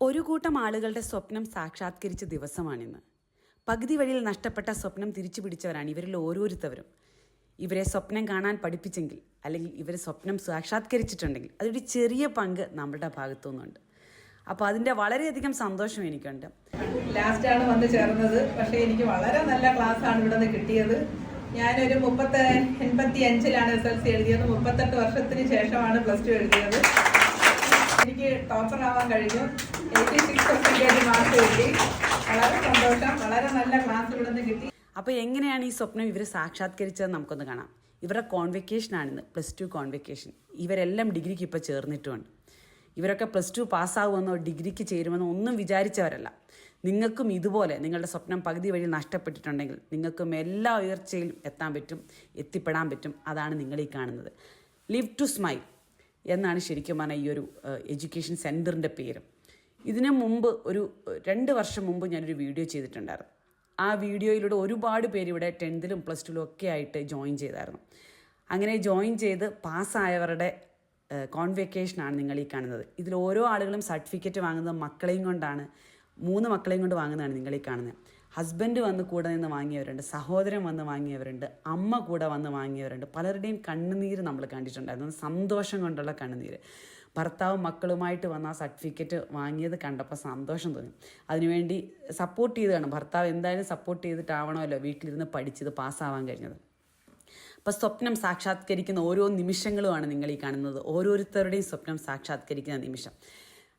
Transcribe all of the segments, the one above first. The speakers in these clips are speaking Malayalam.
ഒരു കൂട്ടം ആളുകളുടെ സ്വപ്നം സാക്ഷാത്കരിച്ച ദിവസമാണിന്ന്. പകുതി വഴിയിൽ നഷ്ടപ്പെട്ട സ്വപ്നം തിരിച്ചു പിടിച്ചവരാണ് ഇവരിൽ ഓരോരുത്തവരും. ഇവരെ സ്വപ്നം കാണാൻ പഠിപ്പിച്ചെങ്കിൽ അല്ലെങ്കിൽ ഇവർ സ്വപ്നം സാക്ഷാത്കരിച്ചിട്ടുണ്ടെങ്കിൽ അതൊരു ചെറിയ പങ്ക് നമ്മുടെ ഭാഗത്തു നിന്നുണ്ട്. അപ്പോൾ അതിന്റെ വളരെയധികം സന്തോഷം എനിക്കുണ്ട്. ലാസ്റ്റാണ് വന്ന് ചേർന്നത്. പക്ഷേ എനിക്ക് വളരെ നല്ല ക്ലാസ് ആണ് ഇവിടെ നിന്ന് കിട്ടിയത്. ഞാനൊരു മുപ്പത്തി എൺപത്തി അഞ്ചിലാണ് എസ് എൽ സി എഴുതിയത്. മുപ്പത്തെട്ട് വർഷത്തിന് ശേഷമാണ് പ്ലസ് ടു എഴുതിയത്. എനിക്ക് ടോപ്പറാവാൻ കഴിഞ്ഞു. എയ്റ്റി സിക്സ് പെർസെന്റേജ് മാർക്ക് കിട്ടി. വളരെ സന്തോഷം. വളരെ നല്ല ക്ലാസ് ഇവിടെ നിന്ന് കിട്ടി. അപ്പോൾ എങ്ങനെയാണ് ഈ സ്വപ്നം ഇവർ സാക്ഷാത്കരിച്ചത് നമുക്കൊന്ന് കാണാം. ഇവരുടെ കോൺവെക്കേഷനാണിന്ന് പ്ലസ് ടു കോൺവെക്കേഷൻ ഇവരെല്ലാം ഡിഗ്രിക്ക് ഇപ്പോൾ ചേർന്നിട്ടുമുണ്ട്. ഇവരൊക്കെ പ്ലസ് ടു പാസ്സാകുമെന്നോ ഡിഗ്രിക്ക് ചേരുമെന്നോ ഒന്നും വിചാരിച്ചവരല്ല. നിങ്ങൾക്കും ഇതുപോലെ നിങ്ങളുടെ സ്വപ്നം പകുതി വഴി നഷ്ടപ്പെട്ടിട്ടുണ്ടെങ്കിൽ നിങ്ങൾക്കും എല്ലാ ഉയർച്ചയിലും എത്താൻ പറ്റും എത്തിപ്പെടാൻ പറ്റും. അതാണ് നിങ്ങൾ ഈ കാണുന്നത്. ലിവ് ടു സ്മൈൽ എന്നാണ് ശരിക്കും പറഞ്ഞാൽ ഈ ഒരു എഡ്യൂക്കേഷൻ സെന്ററിന്റെ പേര്. ഇതിനു മുമ്പ് ഒരു രണ്ട് വർഷം മുമ്പ് ഞാനൊരു വീഡിയോ ചെയ്തിട്ടുണ്ടായിരുന്നു. ആ വീഡിയോയിലൂടെ ഒരുപാട് പേര് ഇവിടെ ടെൻത്തിലും പ്ലസ് ടുവിലും ഒക്കെ ആയിട്ട് ജോയിൻ ചെയ്തായിരുന്നു. അങ്ങനെ ജോയിൻ ചെയ്ത് പാസ്സായവരുടെ കോൺവെക്കേഷനാണ് നിങ്ങൾ ഈ കാണുന്നത്. ഇതിൽ ഓരോ ആളുകളും സർട്ടിഫിക്കറ്റ് വാങ്ങുന്നത് മക്കളെയും കൊണ്ടാണ് മൂന്ന് മക്കളെയും കൊണ്ട് വാങ്ങുന്നതാണ് നിങ്ങൾ ഈ കാണുന്നത്. ഹസ്ബൻഡ് വന്ന് കൂടെ നിന്ന് വാങ്ങിയവരുണ്ട് സഹോദരൻ വന്ന് വാങ്ങിയവരുണ്ട് അമ്മ കൂടെ വന്ന് വാങ്ങിയവരുണ്ട്. പലരുടെയും കണ്ണുനീര് നമ്മൾ കണ്ടിട്ടുണ്ടായിരുന്നു. സന്തോഷം കൊണ്ടുള്ള കണ്ണുനീര്. ഭർത്താവും മക്കളുമായിട്ട് വന്ന ആ സർട്ടിഫിക്കറ്റ് വാങ്ങിയത് കണ്ടപ്പോൾ സന്തോഷം തോന്നി. അതിനുവേണ്ടി സപ്പോർട്ട് ചെയ്തതാണ്. ഭർത്താവ് എന്തായാലും സപ്പോർട്ട് ചെയ്തിട്ടാവണമല്ലോ വീട്ടിലിരുന്ന് പഠിച്ചത് പാസ്സാവാൻ കഴിഞ്ഞത്. അപ്പോൾ സ്വപ്നം സാക്ഷാത്കരിക്കുന്ന ഓരോ നിമിഷങ്ങളുമാണ് നിങ്ങൾ ഈ കാണുന്നത്. ഓരോരുത്തരുടെയും സ്വപ്നം സാക്ഷാത്കരിക്കുന്ന നിമിഷം.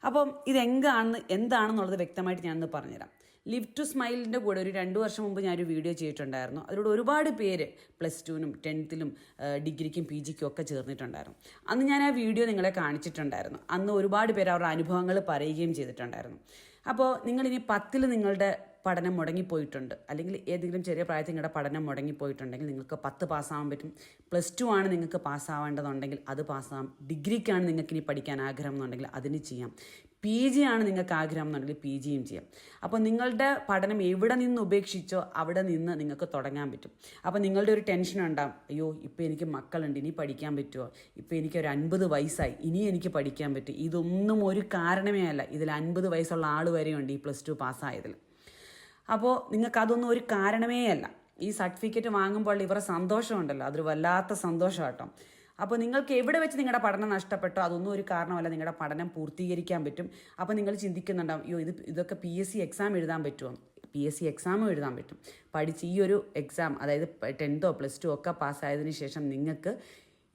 അപ്പം ഇതെങ്കാണെന്ന് എന്താണെന്നുള്ളത് വ്യക്തമായിട്ട് ഞാനൊന്ന് പറഞ്ഞുതരാം. ലിവ് ടു സ്മൈലിന്റെ കൂടെ ഒരു രണ്ട് വർഷം മുമ്പ് ഞാനൊരു വീഡിയോ ചെയ്തിട്ടുണ്ടായിരുന്നു. അതിലൂടെ ഒരുപാട് പേര് പ്ലസ് ടുവിനും ടെൻത്തിലും ഡിഗ്രിക്കും പി ജിക്കും ഒക്കെ ചേർന്നിട്ടുണ്ടായിരുന്നു. അന്ന് ഞാൻ ആ വീഡിയോ നിങ്ങളെ കാണിച്ചിട്ടുണ്ടായിരുന്നു. അന്ന് ഒരുപാട് പേര് അവരുടെ അനുഭവങ്ങൾ പറയുകയും ചെയ്തിട്ടുണ്ടായിരുന്നു. അപ്പോൾ നിങ്ങളിനി പത്തിൽ നിങ്ങളുടെ പഠനം മുടങ്ങിപ്പോയിട്ടുണ്ട്. അല്ലെങ്കിൽ ഏതെങ്കിലും ചെറിയ പ്രായത്തിൽ നിങ്ങളുടെ പഠനം മുടങ്ങിപ്പോയിട്ടുണ്ടെങ്കിൽ നിങ്ങൾക്ക് പത്ത് പാസ്സാവാൻ പറ്റും. പ്ലസ് ടു ആണ് നിങ്ങൾക്ക് പാസ്സാവേണ്ടതുണ്ടെങ്കിൽ അത് പാസ്സാവാം. ഡിഗ്രിക്കാണ് നിങ്ങൾക്ക് ഇനി പഠിക്കാൻ ആഗ്രഹം എന്നുണ്ടെങ്കിൽ അതിന് ചെയ്യാം. പി ജി ആണ് നിങ്ങൾക്ക് ആഗ്രഹം എന്നുണ്ടെങ്കിൽ പി ജിയും ചെയ്യാം. അപ്പോൾ നിങ്ങളുടെ പഠനം എവിടെ നിന്ന് ഉപേക്ഷിച്ചോ അവിടെ നിന്ന് നിങ്ങൾക്ക് തുടങ്ങാൻ പറ്റും. അപ്പോൾ നിങ്ങളുടെ ഒരു ടെൻഷൻ ഉണ്ടാവും. അയ്യോ ഇപ്പോൾ എനിക്ക് മക്കളുണ്ട് ഇനി പഠിക്കാൻ പറ്റുമോ? ഇപ്പോൾ എനിക്ക് ഒരു അൻപത് വയസ്സായി ഇനി എനിക്ക് പഠിക്കാൻ പറ്റും. ഇതൊന്നും ഒരു കാരണമേ അല്ല. ഇതിൽ അൻപത് വയസ്സുള്ള ആൾ വരെയുണ്ട് ഈ പ്ലസ് ടു പാസ്സായതിൽ അപ്പോൾ നിങ്ങൾക്കതൊന്നും ഒരു കാരണമേ അല്ല. ഈ സർട്ടിഫിക്കറ്റ് വാങ്ങുമ്പോൾ ഇവരുടെ സന്തോഷമുണ്ടല്ലോ. അതൊരു വല്ലാത്ത സന്തോഷം കേട്ടോ അപ്പോൾ നിങ്ങൾക്ക് എവിടെ വെച്ച് നിങ്ങളുടെ പഠനം നഷ്ടപ്പെട്ടോ? അതൊന്നും ഒരു കാരണമല്ല. നിങ്ങളുടെ പഠനം പൂർത്തീകരിക്കാൻ പറ്റും. അപ്പോൾ നിങ്ങൾ ചിന്തിക്കുന്നുണ്ടാവും അയ്യോ ഇത് ഇതൊക്കെ പി എസ് സി എക്സാം എഴുതാൻ പറ്റുമോ? പി എസ് സി എക്സാമും എഴുതാൻ പറ്റും. പഠിച്ച് ഈ ഒരു എക്സാം അതായത് ടെൻത്തോ പ്ലസ് ടു ഒക്കെ പാസ്സായതിനു ശേഷം നിങ്ങൾക്ക്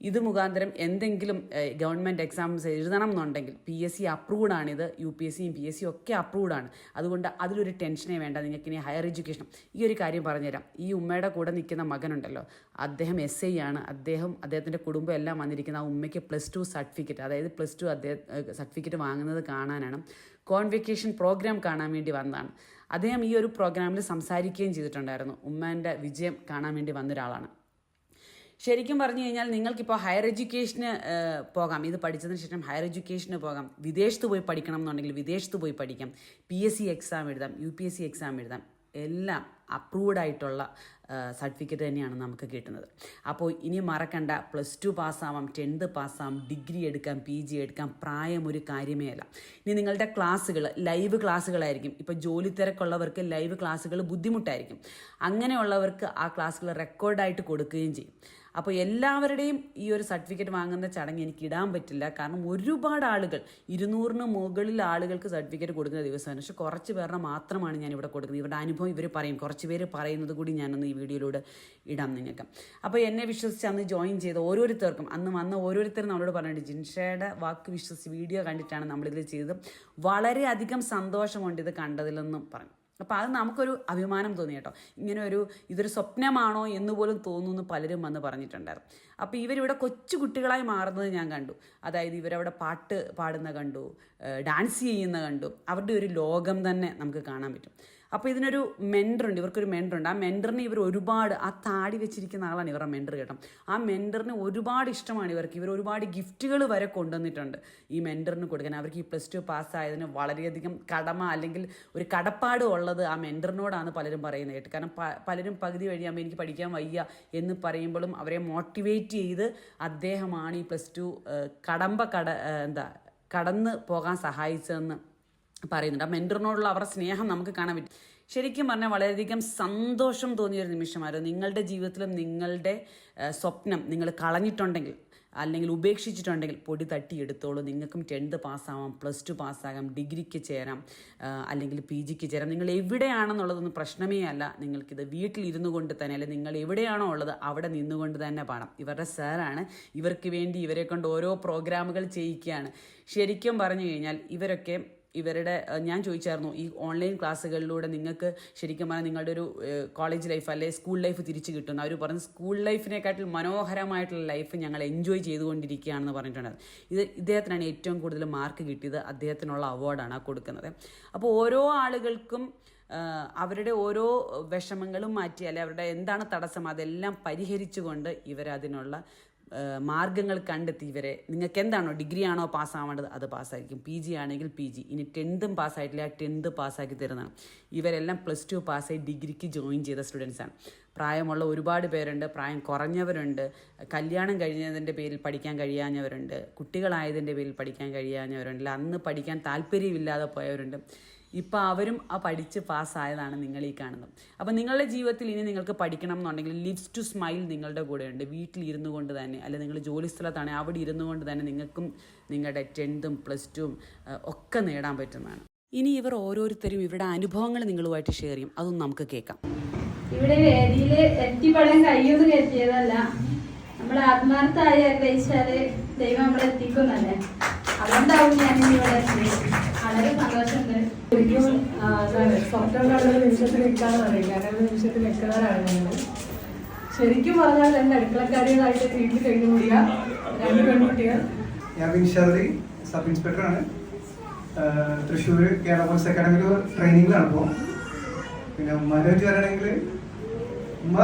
ഇത് മുഖാന്തരം എന്തെങ്കിലും ഗവൺമെന്റ് എക്സാംസ് എഴുതണം എന്നുണ്ടെങ്കിൽ പി എസ് സി അപ്രൂവ്ഡ് ആണിത് യു പി എസ് സിയും പി എസ് സിയും ഒക്കെ അപ്രൂവ്ഡ് ആണ്. അതുകൊണ്ട് അതിലൊരു ടെൻഷനേ വേണ്ട നിങ്ങൾക്ക് ഇനി ഹയർ എഡ്യൂക്കേഷൻ ഈ ഒരു കാര്യം പറഞ്ഞുതരാം. ഈ ഉമ്മയുടെ കൂടെ നിൽക്കുന്ന മകനുണ്ടല്ലോ അദ്ദേഹം എസ് ഐ ആണ്. അദ്ദേഹം അദ്ദേഹത്തിന്റെ കുടുംബം എല്ലാം വന്നിരിക്കുന്ന ആ ഉമ്മയ്ക്ക് പ്ലസ് ടു സർട്ടിഫിക്കറ്റ് അതായത് പ്ലസ് ടു അദ്ദേഹം സർട്ടിഫിക്കറ്റ് വാങ്ങുന്നത് കാണാനാണ്. കോൺവെക്കേഷൻ പ്രോഗ്രാം കാണാൻ വേണ്ടി വന്നതാണ്. അദ്ദേഹം ഈ ഒരു പ്രോഗ്രാമിൽ സംസാരിക്കുകയും ചെയ്തിട്ടുണ്ടായിരുന്നു. ഉമ്മേന്റെ വിജയം കാണാൻ വേണ്ടി വന്ന ഒരാളാണ്. ശരിക്കും പറഞ്ഞു കഴിഞ്ഞാൽ നിങ്ങൾക്കിപ്പോൾ ഹയർ എഡ്യൂക്കേഷന് പോകാം. ഇത് പഠിച്ചതിന് ശേഷം ഹയർ എഡ്യൂക്കേഷന് പോകാം. വിദേശത്ത് പോയി പഠിക്കണം എന്നുണ്ടെങ്കിൽ വിദേശത്ത് പോയി പഠിക്കാം. പി എസ് സി എക്സാം എഴുതാം U P S C exam എഴുതാം. എല്ലാം അപ്രൂവ്ഡ് ആയിട്ടുള്ള സർട്ടിഫിക്കറ്റ് തന്നെയാണ് നമുക്ക് കിട്ടുന്നത്. അപ്പോൾ ഇനി മറക്കണ്ട. പ്ലസ് ടു പാസ്സാവാം ടെൻത്ത് പാസ്സാവാം ഡിഗ്രി എടുക്കാം പി ജി എടുക്കാം പ്രായം ഒരു കാര്യമേ അല്ല. ഇനി നിങ്ങളുടെ ക്ലാസ്സുകൾ ലൈവ് ക്ലാസ്സുകളായിരിക്കും. ഇപ്പോൾ ജോലി തിരക്കുള്ളവർക്ക് ലൈവ് ക്ലാസ്സുകൾ ബുദ്ധിമുട്ടായിരിക്കും. അങ്ങനെയുള്ളവർക്ക് ആ ക്ലാസ്സുകൾ റെക്കോർഡായിട്ട് കൊടുക്കുകയും ചെയ്യും. അപ്പോൾ എല്ലാവരുടെയും ഈ ഒരു സർട്ടിഫിക്കറ്റ് വാങ്ങുന്ന ചടങ്ങ് എനിക്ക് ഇടാൻ പറ്റില്ല. കാരണം ഒരുപാട് ആളുകൾ ഇരുന്നൂറിന് മുകളിൽ ആളുകൾക്ക് സർട്ടിഫിക്കറ്റ് കൊടുക്കുന്ന ദിവസമാണ്. പക്ഷെ കുറച്ച് പേരുടെ മാത്രമാണ് ഞാൻ ഇവിടെ കൊടുക്കുന്നത്. ഇവരുടെ അനുഭവം ഇവർ പറയും. കുറച്ച് പേര് പറയുന്നത് കൂടി ഞാനൊന്ന് ഈ വീഡിയോയിലൂടെ ഇടാം നിങ്ങൾക്ക്. അപ്പോൾ എന്നെ വിശ്വസിച്ച് അന്ന് ജോയിൻ ചെയ്ത ഓരോരുത്തർക്കും അന്ന് വന്ന ഓരോരുത്തരും നമ്മളോട് പറഞ്ഞിട്ട് ജിൻഷയുടെ വാക്ക് വിശ്വസിച്ച് വീഡിയോ കണ്ടിട്ടാണ് നമ്മളിത് ചെയ്തത്. വളരെയധികം സന്തോഷമുണ്ട് ഇത് കണ്ടതിലെന്നും പറഞ്ഞു. അപ്പോൾ അത് നമുക്കൊരു അഭിമാനം തോന്നി കേട്ടോ. ഇങ്ങനെ ഒരു ഇതൊരു സ്വപ്നമാണോ എന്ന് പോലും തോന്നുന്ന പലരും വന്ന് പറഞ്ഞിട്ടുണ്ടായിരുന്നു. അപ്പോൾ ഇവരിവിടെ കൊച്ചു കുട്ടികളായി മാറുന്നത് ഞാൻ കണ്ടു. അതായത് ഇവരവിടെ പാട്ട് പാടുന്ന കണ്ടു ഡാൻസ് ചെയ്യുന്ന കണ്ടു. അവരുടെ ഒരു ലോകം തന്നെ നമുക്ക് കാണാൻ പറ്റും. അപ്പോൾ ഇതിനൊരു മെന്ററുണ്ട് ഇവർക്കൊരു മെന്ററുണ്ട് ആ മെന്ററിനെ ഇവർ ഒരുപാട് ആ താടി വെച്ചിരിക്കുന്ന ആളാണ് ഇവരുടെ മെന്റർ കേട്ടോ. ആ മെന്ററിന് ഒരുപാട് ഇഷ്ടമാണ് ഇവർക്ക്. ഇവർ ഒരുപാട് ഗിഫ്റ്റുകൾ വരെ കൊണ്ടുവന്നിട്ടുണ്ട് ഈ മെന്ററിന് കൊടുക്കാൻ. അവർക്ക് ഈ പ്ലസ് ടു പാസ്സായതിന് വളരെയധികം കടമ അല്ലെങ്കിൽ ഒരു കടപ്പാട് ഉള്ളത് ആ മെന്ററിനോടാണ് പലരും പറയുന്നത് കേട്ട്. കാരണം പലരും പകുതി വഴിയാകുമ്പോൾ എനിക്ക് പഠിക്കാൻ വയ്യ എന്ന് പറയുമ്പോഴും അവരെ മോട്ടിവേറ്റ് ചെയ്ത് അദ്ദേഹമാണ് ഈ പ്ലസ് ടു കടമ്പ കട എന്താ കടന്ന് പോകാൻ സഹായിച്ചതെന്ന് പറയുന്നുണ്ട്. ആ മെന്ററിനോടുള്ള അവരുടെ സ്നേഹം നമുക്ക് കാണാൻ പറ്റും. ശരിക്കും പറഞ്ഞാൽ വളരെയധികം സന്തോഷം തോന്നിയ ഒരു നിമിഷമായിരുന്നു. നിങ്ങളുടെ ജീവിതത്തിലും നിങ്ങളുടെ സ്വപ്നം നിങ്ങൾ കളഞ്ഞിട്ടുണ്ടെങ്കിൽ അല്ലെങ്കിൽ ഉപേക്ഷിച്ചിട്ടുണ്ടെങ്കിൽ പൊടി തട്ടിയെടുത്തോളൂ. നിങ്ങൾക്കും ടെൻത്ത് പാസ്സാവാം പ്ലസ് ടു പാസ്സാകാം ഡിഗ്രിക്ക് ചേരാം അല്ലെങ്കിൽ പി ജിക്ക് ചേരാം. നിങ്ങൾ എവിടെയാണെന്നുള്ളതൊന്നും പ്രശ്നമേ അല്ല. നിങ്ങൾക്കിത് വീട്ടിലിരുന്നു കൊണ്ട് തന്നെ അല്ലെങ്കിൽ നിങ്ങൾ എവിടെയാണോ ഉള്ളത് അവിടെ നിന്നുകൊണ്ട് തന്നെ പാടാം. ഇവരുടെ സാറാണ്. ഇവർക്ക് വേണ്ടി ഇവരെ കൊണ്ട് ഓരോ പ്രോഗ്രാമുകൾ ചെയ്യിക്കുകയാണ്. ശരിക്കും പറഞ്ഞു കഴിഞ്ഞാൽ ഇവരൊക്കെ ഇവരുടെ ഞാൻ ചോദിച്ചായിരുന്നു ഈ ഓൺലൈൻ ക്ലാസ്സുകളിലൂടെ നിങ്ങൾക്ക് ശരിക്കും പറഞ്ഞാൽ നിങ്ങളുടെ ഒരു കോളേജ് ലൈഫ് അല്ലെ സ്കൂൾ ലൈഫ് തിരിച്ചു കിട്ടുന്നു അവർ പറഞ്ഞു സ്കൂൾ ലൈഫിനെക്കാട്ടിൽ മനോഹരമായിട്ടുള്ള ലൈഫ് ഞങ്ങൾ എൻജോയ് ചെയ്തുകൊണ്ടിരിക്കുകയാണെന്ന് പറഞ്ഞിട്ടുണ്ടായിരുന്നു. ഇത് ഇദ്ദേഹത്തിനാണ് ഏറ്റവും കൂടുതൽ മാർക്ക് കിട്ടിയത് അദ്ദേഹത്തിനുള്ള അവാർഡാണ് കൊടുക്കുന്നത്. അപ്പോൾ ഓരോ ആളുകൾക്കും അവരുടെ ഓരോ വിഷമങ്ങളും മാറ്റി അല്ലെ അവരുടെ എന്താണ് തടസ്സം അതെല്ലാം പരിഹരിച്ചുകൊണ്ട് ഇവരതിനുള്ള മാർഗങ്ങൾ കണ്ടെത്തി ഇവരെ. നിങ്ങൾക്ക് എന്താണോ ഡിഗ്രി ആണോ പാസ്സാവേണ്ടത് അത് പാസ്സായിരിക്കും. പി ജി ആണെങ്കിൽ പി ജി ഇനി ടെൻത്തും പാസ്സായിട്ടില്ല ടെൻത്ത് പാസ്സാക്കി തരുന്നതാണ്. ഇവരെല്ലാം പ്ലസ് ടു പാസ്സായി ഡിഗ്രിക്ക് ജോയിൻ ചെയ്ത സ്റ്റുഡൻസാണ് പ്രായമുള്ള ഒരുപാട് പേരുണ്ട് പ്രായം കുറഞ്ഞവരുണ്ട് കല്യാണം കഴിഞ്ഞതിന്റെ പേരിൽ പഠിക്കാൻ കഴിയാഞ്ഞവരുണ്ട് കുട്ടികളായതിന്റെ പേരിൽ പഠിക്കാൻ കഴിയാഞ്ഞവരുണ്ട് അന്ന് പഠിക്കാൻ താല്പര്യമില്ലാതെ പോയവരുണ്ട്. ഇപ്പം അവരും ആ പഠിച്ച് പാസ്സായതാണ് നിങ്ങൾ ഈ കാണുന്നത്. അപ്പം നിങ്ങളുടെ ജീവിതത്തിൽ ഇനി നിങ്ങൾക്ക് പഠിക്കണം എന്നുണ്ടെങ്കിൽ ലിവ്സ് ടു സ്മൈൽ നിങ്ങളുടെ കൂടെയുണ്ട്. വീട്ടിലിരുന്നു കൊണ്ട് തന്നെ അല്ലെ നിങ്ങൾ ജോലി സ്ഥലത്താണ് അവിടെ ഇരുന്നു കൊണ്ട് തന്നെ നിങ്ങൾക്കും നിങ്ങളുടെ ടെൻത്തും പ്ലസ് ടുവും ഒക്കെ നേടാൻ പറ്റുന്നതാണ്. ഇനി ഇവർ ഓരോരുത്തരും ഇവരുടെ അനുഭവങ്ങൾ നിങ്ങളുമായിട്ട് ഷെയർ ചെയ്യും. അതൊന്നും നമുക്ക് കേൾക്കാം. ഇവിടെ വേദിയിൽ എത്തിപ്പെടാൻ കഴിയുമെന്ന് കരുതിയതല്ല. നമ്മൾ ആത്മാർത്ഥമായി ആഗ്രഹിച്ചാൽ ദൈവം നമ്മളെ എത്തിക്കുന്നല്ലേ അതുകൊണ്ടാവും ഞാൻ ഇവിടെ വളരെ സന്തോഷമുണ്ട്. ശരിക്കും സ്വപ്നം നിമിഷത്തിൽ നിൽക്കാന്ന് പറയും. കാരണം നിമിഷത്തിൽ നിൽക്കുന്നവരാണ് ഞങ്ങൾ ശരിക്കും പറഞ്ഞാൽ എന്റെ അടുക്കളക്കാരികളായിട്ട് വീട്ടിൽ കഴിഞ്ഞു കൂടിയ രണ്ട് പെൺകുട്ടികൾ ഞാൻ വിൻഷാദി സബ് ഇൻസ്പെക്ടറാണ്. തൃശ്ശൂർ കേരള പോലീസ് അക്കാഡമിയിൽ ട്രെയിനിങ്ങിലാണ് ഇപ്പോൾ പിന്നെ ഉമ്മാനെ പറ്റി പറയുകയാണെങ്കിൽ ഉമ്മ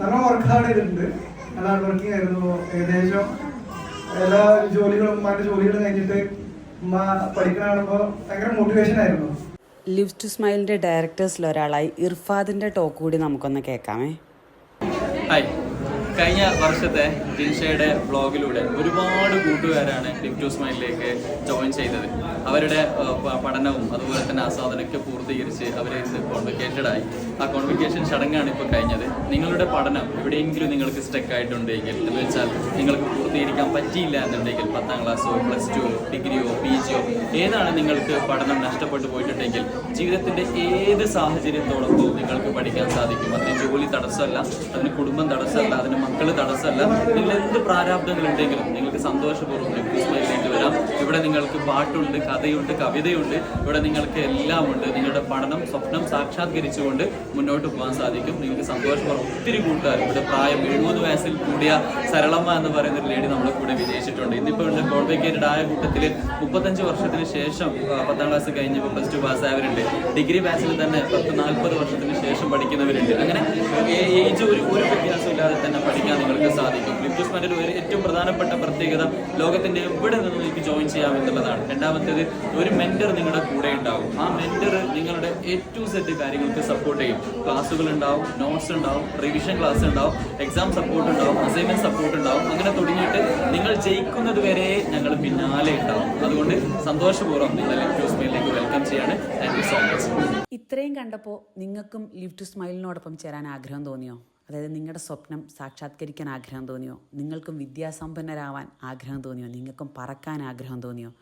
നല്ല വർക്ക് ഹാർഡ് ചെയ്തിട്ടുണ്ട്. നല്ല ഹാർഡ് വർക്കിംഗ് ആയിരുന്നു. ഏകദേശം എല്ലാ ജോലികളും ഉമ്മാന്റെ ജോലികൾ കഴിഞ്ഞിട്ട് ഉമ്മ പഠിക്കണ കാണുമ്പോൾ ഭയങ്കര മോട്ടിവേഷൻ ആയിരുന്നു. ലിവ് ടു സ്മൈലിന്റെ ഡയറക്ടേഴ്സിൽ ഒരാളായി ഇർഫാദിന്റെ ടോക്ക് കൂടി നമുക്കൊന്ന് കേൾക്കാമേ. ഹായ് കഴിഞ്ഞ വർഷത്തെ ജിൻഷയുടെ ബ്ലോഗിലൂടെ ഒരുപാട് കൂട്ടുകാരാണ് ലിപ് ടു സ്മൈലിലേക്ക് ജോയിൻ ചെയ്തത്. അവരുടെ പഠനവും അതുപോലെ തന്നെ ആസ്വാദനമൊക്കെ പൂർത്തീകരിച്ച് അവർ ഇന്ന് കോൺവിക്കേറ്റഡ് ആയി. ആ കോൺവിക്കേഷൻ ചടങ്ങാണ് ഇപ്പോൾ കഴിഞ്ഞത്. നിങ്ങളുടെ പഠനം എവിടെയെങ്കിലും നിങ്ങൾക്ക് സ്റ്റക്ക് ആയിട്ടുണ്ടെങ്കിൽ എന്ന് വെച്ചാൽ നിങ്ങൾക്ക് പൂർത്തീകരിക്കാൻ പറ്റിയില്ല എന്നുണ്ടെങ്കിൽ പത്താം ക്ലാസ്സോ പ്ലസ് ടുവോ ഡിഗ്രിയോ പി ജിയോ ഏതാണ് നിങ്ങൾക്ക് പഠനം നഷ്ടപ്പെട്ടു പോയിട്ടുണ്ടെങ്കിൽ ജീവിതത്തിന്റെ ഏത് സാഹചര്യത്തോടൊപ്പം നിങ്ങൾക്ക് പഠിക്കാൻ സാധിക്കും? അതിന് ജോലി തടസ്സമല്ല അതിന് കുടുംബം തടസ്സമല്ല അതിന് മക്കൾ തടസ്സമല്ല. നിങ്ങൾ എന്ത് പ്രാരാബ്ദങ്ങൾ ഉണ്ടെങ്കിലും നിങ്ങൾക്ക് സന്തോഷപൂർവം ക്രിസ്മസിലേക്ക് വരാം. ഇവിടെ നിങ്ങൾക്ക് പാട്ടുണ്ട് കഥയുണ്ട് കവിതയുണ്ട്. ഇവിടെ നിങ്ങൾക്ക് എല്ലാം ഉണ്ട് നിങ്ങളുടെ പഠനം സ്വപ്നം സാക്ഷാത്കരിച്ചുകൊണ്ട് മുന്നോട്ട് പോകാൻ സാധിക്കും. നിങ്ങൾക്ക് സന്തോഷപൂർവം ഒത്തിരി കൂട്ടുകാർ. ഇവിടെ പ്രായം എഴുപത് വയസ്സിൽ കൂടിയ സരളമ്മ എന്ന് പറയുന്ന ഒരു ലേഡി നമ്മളെ കൂടെ വിജയിച്ചിട്ടുണ്ട്. ഇന്നിപ്പോൾ ഇവിടെ കോൺവെക്കേറ്റഡ് ആയ കൂട്ടത്തിൽ മുപ്പത്തഞ്ച് വർഷത്തിന് ശേഷം പത്താം ക്ലാസ് കഴിഞ്ഞപ്പോൾ പ്ലസ് ടു പാസ്സായവരുണ്ട് ഡിഗ്രി ബാച്ചിൽ തന്നെ പത്ത് നാൽപ്പത് വർഷത്തിന് ശേഷം പഠിക്കുന്നവരുണ്ട്. അങ്ങനെ ഏജ് ഒരു ഒരു വ്യത്യാസം ഇല്ലാതെ തന്നെ പഠിക്കാൻ നിങ്ങൾക്ക് ലിപ്റ്റുസ്മാന്റെ ഒരു ഏറ്റവും പ്രധാനപ്പെട്ട പ്രത്യേകത ലോകത്തിന്റെ എവിടെ നിന്ന് നിങ്ങൾക്ക് ജോയിൻ ചെയ്യാം എന്നുള്ളതാണ്. രണ്ടാമത്തേത് ഒരു മെന്റർ നിങ്ങളുടെ കൂടെ ഉണ്ടാവും. ആ മെന്റർ നിങ്ങളുടെ എ ടു സെറ്റ് കാര്യങ്ങൾക്ക് സപ്പോർട്ട് ചെയ്യും. ക്ലാസ്സുകൾ ഉണ്ടാവും നോട്ട്സ് ഉണ്ടാവും റിവിഷൻ ക്ലാസ് ഉണ്ടാവും എക്സാം സപ്പോർട്ട് ഉണ്ടാവും അസൈൻമെന്റ് സപ്പോർട്ട് ഉണ്ടാവും. അങ്ങനെ തുടങ്ങിയിട്ട് നിങ്ങൾ ജയിക്കുന്നത് വരെ ഞങ്ങൾ പിന്നാലെ ഉണ്ടാവും. അതുകൊണ്ട് സന്തോഷപൂർവം നിങ്ങളെ ലിപ്റ്റുസ്മയിലേക്ക് വെൽക്കം ചെയ്യാണ്. താങ്ക് യു സോ മച്ച് ഇത്രയും കണ്ടപ്പോൾ നിങ്ങൾക്കും ലിഫ്റ്റ് ടു സ്മൈലിനോടൊപ്പം ചേരാൻ ആഗ്രഹം തോന്നിയോ? അതായത് നിങ്ങളുടെ സ്വപ്നം സാക്ഷാത്കരിക്കാൻ ആഗ്രഹം തോന്നിയോ? നിങ്ങൾക്കും വിദ്യാസമ്പന്നരാവാൻ ആഗ്രഹം തോന്നിയോ? നിങ്ങൾക്കും പറക്കാൻ ആഗ്രഹം തോന്നിയോ?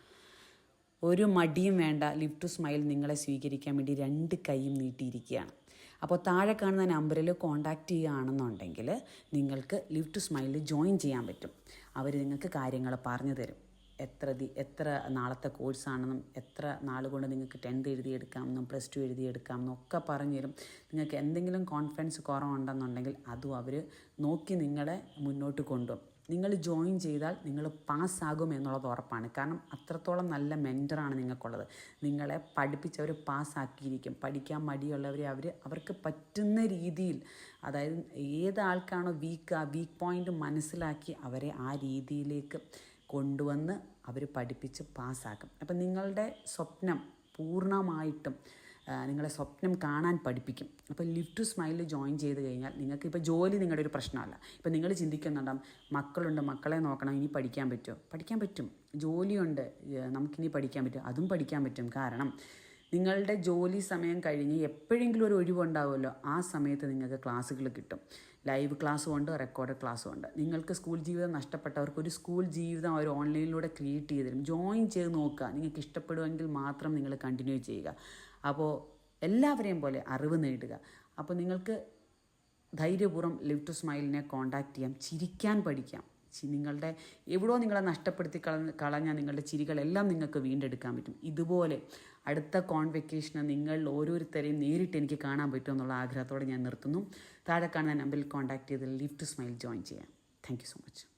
ഒരു മടിയും വേണ്ട ലിവ് ടു സ്മൈൽ നിങ്ങളെ സ്വീകരിക്കാൻ വേണ്ടി രണ്ട് കൈയും നീട്ടിയിരിക്കുകയാണ്. അപ്പോൾ താഴെ കാണുന്ന നമ്പറിൽ കോൺടാക്റ്റ് ചെയ്യുകയാണെന്നുണ്ടെങ്കിൽ നിങ്ങൾക്ക് ലിവ് ടു സ്മൈലിൽ ജോയിൻ ചെയ്യാൻ പറ്റും. അവർ നിങ്ങൾക്ക് കാര്യങ്ങൾ പറഞ്ഞു തരും. എത്ര ദി എത്ര നാളത്തെ കോഴ്സാണെന്നും എത്ര നാൾ കൊണ്ട് നിങ്ങൾക്ക് ടെൻത്ത് എഴുതിയെടുക്കാമെന്നും പ്ലസ് ടു എഴുതിയെടുക്കാമെന്നും ഒക്കെ പറഞ്ഞു തരും. നിങ്ങൾക്ക് എന്തെങ്കിലും കോൺഫിഡൻസ് കുറവുണ്ടെന്നുണ്ടെങ്കിൽ അതും അവർ നോക്കി നിങ്ങളെ മുന്നോട്ട് കൊണ്ടുപോകും നിങ്ങൾ ജോയിൻ ചെയ്താൽ നിങ്ങൾ പാസ്സാകും എന്നുള്ളത് ഉറപ്പാണ്. കാരണം അത്രത്തോളം നല്ല മെന്ററാണ് നിങ്ങൾക്കുള്ളത്. നിങ്ങളെ പഠിപ്പിച്ചവർ പാസ്സാക്കിയിരിക്കും. പഠിക്കാൻ മടിയുള്ളവരെ അവർ അവർക്ക് പറ്റുന്ന രീതിയിൽ അതായത് ഏതാൾക്കാണോ വീക്ക് ആ വീക്ക് പോയിന്റ് മനസ്സിലാക്കി അവരെ ആ രീതിയിലേക്ക് കൊണ്ടുവന്ന് അവർ പഠിപ്പിച്ച് പാസ്സാക്കും. അപ്പം നിങ്ങളുടെ സ്വപ്നം പൂർണമായിട്ടും നിങ്ങളെ സ്വപ്നം കാണാൻ പഠിപ്പിക്കും. അപ്പോൾ ലിവ് ടു സ്മൈലിൽ ജോയിൻ ചെയ്ത് കഴിഞ്ഞാൽ നിങ്ങൾക്ക് ഇപ്പോൾ ജോലി നിങ്ങളുടെ ഒരു പ്രശ്നമല്ല. ഇപ്പോൾ നിങ്ങൾ ചിന്തിക്കുന്നുണ്ടാവും മക്കളുണ്ട് മക്കളെ നോക്കണം ഇനി പഠിക്കാൻ പറ്റുമോ? പഠിക്കാൻ പറ്റും. ജോലിയുണ്ട് നമുക്കിനി പഠിക്കാൻ പറ്റും അതും പഠിക്കാൻ പറ്റും. കാരണം നിങ്ങളുടെ ജോലി സമയം കഴിഞ്ഞ് എപ്പോഴെങ്കിലും ഒരു ഒഴിവുണ്ടാവുമല്ലോ ആ സമയത്ത് നിങ്ങൾക്ക് ക്ലാസ്സുകൾ കിട്ടും. ലൈവ് ക്ലാസ്സും ഉണ്ട് റെക്കോർഡ് ക്ലാസ്സും ഉണ്ട്. നിങ്ങൾക്ക് സ്കൂൾ ജീവിതം നഷ്ടപ്പെട്ടവർക്ക് ഒരു സ്കൂൾ ജീവിതം അവർ ഓൺലൈനിലൂടെ ക്രിയേറ്റ് ചെയ്ത് തരും ജോയിൻ ചെയ്ത് നോക്കുക. നിങ്ങൾക്ക് ഇഷ്ടപ്പെടുമെങ്കിൽ മാത്രം നിങ്ങൾ കണ്ടിന്യൂ ചെയ്യുക. അപ്പോൾ എല്ലാവരെയും പോലെ അറിവ് നേടുക. അപ്പോൾ നിങ്ങൾക്ക് ധൈര്യപൂർവം ടു സ്മൈലിനെ കോൺടാക്റ്റ് ചെയ്യാം. ചിരിക്കാൻ പഠിക്കാം. നിങ്ങളുടെ എവിടെയോ നിങ്ങളെ നഷ്ടപ്പെടുത്തി കളഞ്ഞ നിങ്ങളുടെ ചിരികളെല്ലാം നിങ്ങൾക്ക് വീണ്ടെടുക്കാൻ പറ്റും. ഇതുപോലെ അടുത്ത കോൺവെക്കേഷന് നിങ്ങൾ ഓരോരുത്തരെയും നേരിട്ട് എനിക്ക് കാണാൻ പറ്റും എന്നുള്ള ആഗ്രഹത്തോടെ ഞാൻ നിർത്തുന്നു. താഴെ കാണുന്ന നമ്പറിൽ കോൺടാക്ട് ചെയ്ത് ലിഫ്റ്റ് സ്മൈൽ ജോയിൻ ചെയ്യാം. Thank so much